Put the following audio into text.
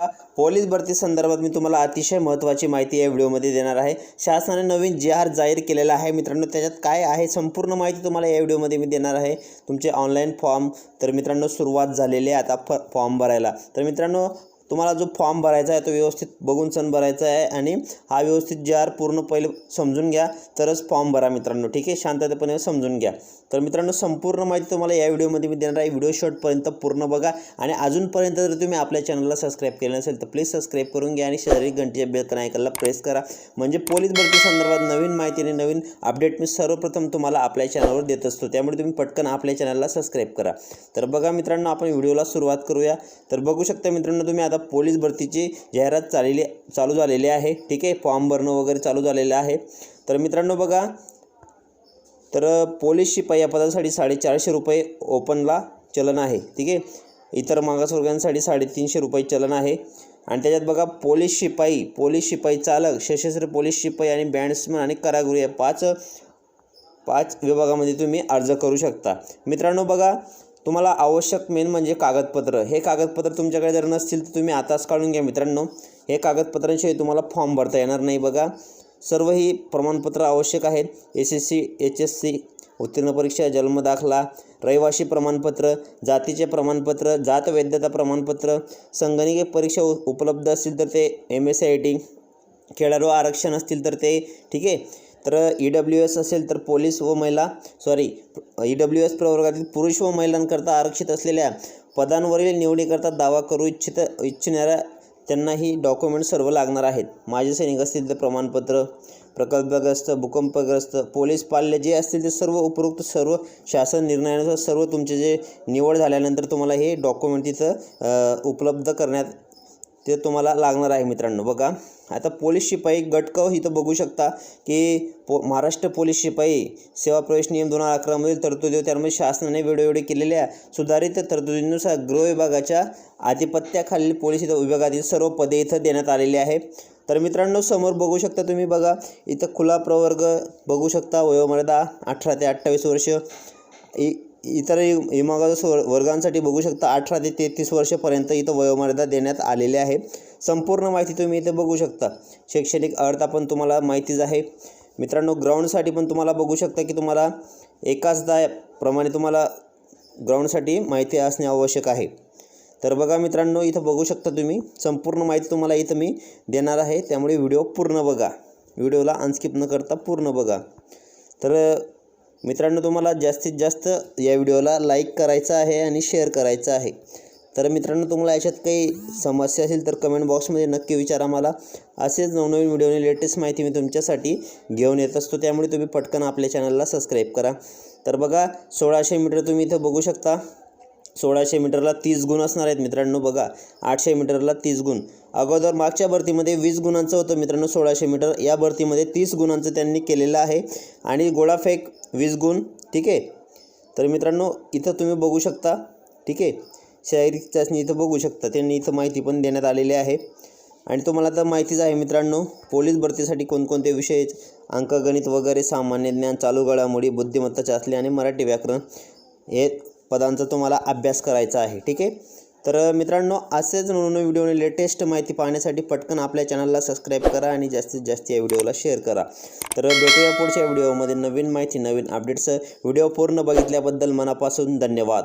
Police भरती संदर्भात मी तुम्हाला अतिशय महत्त्वाची माहिती या व्हिडिओमध्ये देणार आहे. शासनाने नवीन जे आर जाहीर केलेला आहे मित्रांनो त्याच्यात काय आहे संपूर्ण माहिती तुम्हाला या व्हिडिओमध्ये मी देणार आहे. तुमचे ऑनलाईन फॉर्म तर मित्रांनो सुरुवात झालेली आहे आता फ फॉर्म भरायला. तर मित्रांनो तुम्हाला जो फॉर्म भरायचा आहे तो व्यवस्थित बघून सण भरायचा आहे आणि हा व्यवस्थित जे आर पूर्ण पहिले समजून घ्या तरच फॉर्म भरा मित्रांनो. ठीक आहे? शांततेपणे समजून घ्या. तर मित्रांनो संपूर्ण माहिती तुम्हाला या व्हिडिओमध्ये मी देणार आहे. व्हिडिओ शॉर्टपर्यंत पूर्ण बघा आणि अजूनपर्यंत जर तुम्ही आपल्या चॅनलला सबस्क्राईब केलं नसेल तर प्लीज सबस्क्राईब करून घ्या आणि शेजारी घंटीच्या बेल ऐकायला प्रेस करा. म्हणजे पोलीस भरती संदर्भात नवीन माहिती आणि नवीन अपडेट मी सर्वप्रथम तुम्हाला आपल्या चॅनलवर देत असतो. त्यामुळे तुम्ही पटकन आपल्या चॅनलला सबस्क्राईब करा. तर बघा मित्रांनो आपण व्हिडिओला सुरुवात करूया. तर बघू शकता मित्रांनो तुम्ही आता पोलीस भरतीची जाहिरात चाललेली चालू झालेली आहे. ठीक आहे? फॉर्म भरणं वगैरे चालू झालेलं आहे. तर मित्रांनो बघा तर पोलीस शिपाई या पदासाठी साडेचारशे रुपये ओपनला चलन आहे. ठीक आहे? इतर मागासवर्गांसाठी साडेतीनशे रुपये चलन आहे. आणि त्याच्यात बघा पोलीस शिपाई पोलीस शिपाई चालक सशस्त्र पोलीस शिपाई आणि बँड्समन आणि कारागृह पाच पाच विभागामध्ये तुम्ही अर्ज करू शकता. मित्रांनो बघा तुम्हाला आवश्यक मेन म्हणजे कागदपत्र. हे कागदपत्र तुमच्याकडे जर नसतील तर तुम्ही आताच काढून घ्या मित्रांनो. हे कागदपत्रांशिवाय तुम्हाला फॉर्म भरता येणार नाही बघा. सर्व ही प्रमाणपत्र आवश्यक आहेत. S S C H S C उत्तीर्ण परीक्षा जन्मदाखला रहिवासी प्रमाणपत्र जातीचे प्रमाणपत्र जात वैधता प्रमाणपत्र संगणकीय परीक्षा उपलब्ध असतील तर ते एम एस आय टी खेळाडू आरक्षण असतील तर ते ठीक आहे? तर ई डब्ल्यू एस असेल तर पोलीस व महिला सॉरी ई डब्ल्यू एस प्रवर्गातील पुरुष व महिलांकरता आरक्षित असलेल्या पदांवरील निवडीकरता दावा करू इच्छित इच्छिणाऱ्या त्यांना ही डॉक्युमेंट सर्व लागणार आहेत. माझे सैनिक असतील तर प्रमाणपत्र प्रकल्पग्रस्त भूकंपग्रस्त पोलीस पाल्य जे असतील ते सर्व उपरोक्त सर्व शासन निर्णयानुसार सर्व तुमचे जे निवड झाल्यानंतर तुम्हाला हे डॉक्युमेंट तिथं उपलब्ध करण्यात ते तुम्हाला लागणार आहे मित्रांनो. बघा आता पोलीस शिपाई गटकव इथं बघू शकता की पो महाराष्ट्र पोलीस शिपाई सेवा प्रवेश नियम दोन हजार अकरामधील तरतुदी त्यामुळे शासनाने वेळोवेळी केलेल्या सुधारित तरतुदीनुसार गृह विभागाच्या आधिपत्याखालील पोलीस इथं विभागातील सर्व पदे इथं देण्यात आलेली आहे. तर मित्रांनो समोर बघू शकता तुम्ही बघा इथं खुला प्रवर्ग बघू शकता. वयोमर्यादा अठरा ते अठ्ठावीस वर्ष. इ इतर विमागास वर्गांसाठी बघू शकता अठरा ते तेहतीस वर्षापर्यंत इथं वयोमर्यादा देण्यात आलेली आहे. संपूर्ण माहिती तुम्ही इथे बघू शकता. शैक्षणिक अर्थ पण तुम्हाला माहितीच आहे. मित्रांनो ग्राउंडसाठी पण तुम्हाला बघू शकता की तुम्हाला एकाच प्रमाणे तुम्हाला ग्राउंडसाठी माहिती असणे आवश्यक आहे. तर बघा मित्रांनो इथं बघू शकता तुम्ही संपूर्ण माहिती तुम्हाला इथं मी देणार आहे. त्यामुळे व्हिडिओ पूर्ण बघा. व्हिडिओला अनस्किप न करता पूर्ण बघा. तर मित्रांनो तुम्हाला जास्तीत जास्त या व्हिडिओला लाईक करायचं आहे आणि शेअर करायचं आहे. तर मित्रांनो तुम्हाला याच्यात काही समस्या असेल तर कमेंट बॉक्समध्ये नक्की विचारा मला. असेच नवनवीन व्हिडिओने लेटेस्ट माहिती मी तुमच्यासाठी घेऊन येत असतो. त्यामुळे तुम्ही पटकन आपल्या चॅनलला सबस्क्राईब करा. तर बघा सोळाशे मीटर तुम्ही इथं बघू शकता. सोळाशे मीटरला तीस गुण असणार आहेत मित्रांनो बघा. आठशे मीटरला तीस गुण. अगोदर मागच्या भरतीमध्ये वीस गुणांचं होतं मित्रांनो सोळाशे मीटर. या भरतीमध्ये तीस गुणांचं त्यांनी केलेलं आहे. आणि गोळाफेक वीस गुण ठीक आहे? तर मित्रांनो इथं तुम्ही बघू शकता ठीक आहे? शारीरिक चाचणी इथं बघू शकता. त्यांनी इथं माहिती पण देण्यात आलेली आहे. आणि तुम्हाला तर माहितीच आहे मित्रांनो पोलीस भरतीसाठी कोणकोणते विषय अंकगणित वगैरे सामान्य ज्ञान चालू घडामोडी बुद्धिमत्ता चाचणी आणि मराठी व्याकरण हे पदांचा तुम्हाला अभ्यास करायचा आहे ठीक आहे? तर मित्रांनो असेच नवीन व्हिडिओने लेटेस्ट माहिती पाहण्यासाठी पटकन आपल्या चॅनलला सबस्क्राईब करा आणि जास्तीत जास्त या व्हिडिओला शेअर करा. तर भेटूया पुढच्या व्हिडिओमध्ये नवीन माहिती नवीन अपडेट्स. व्हिडिओ पूर्ण बघितल्याबद्दल मनापासून धन्यवाद.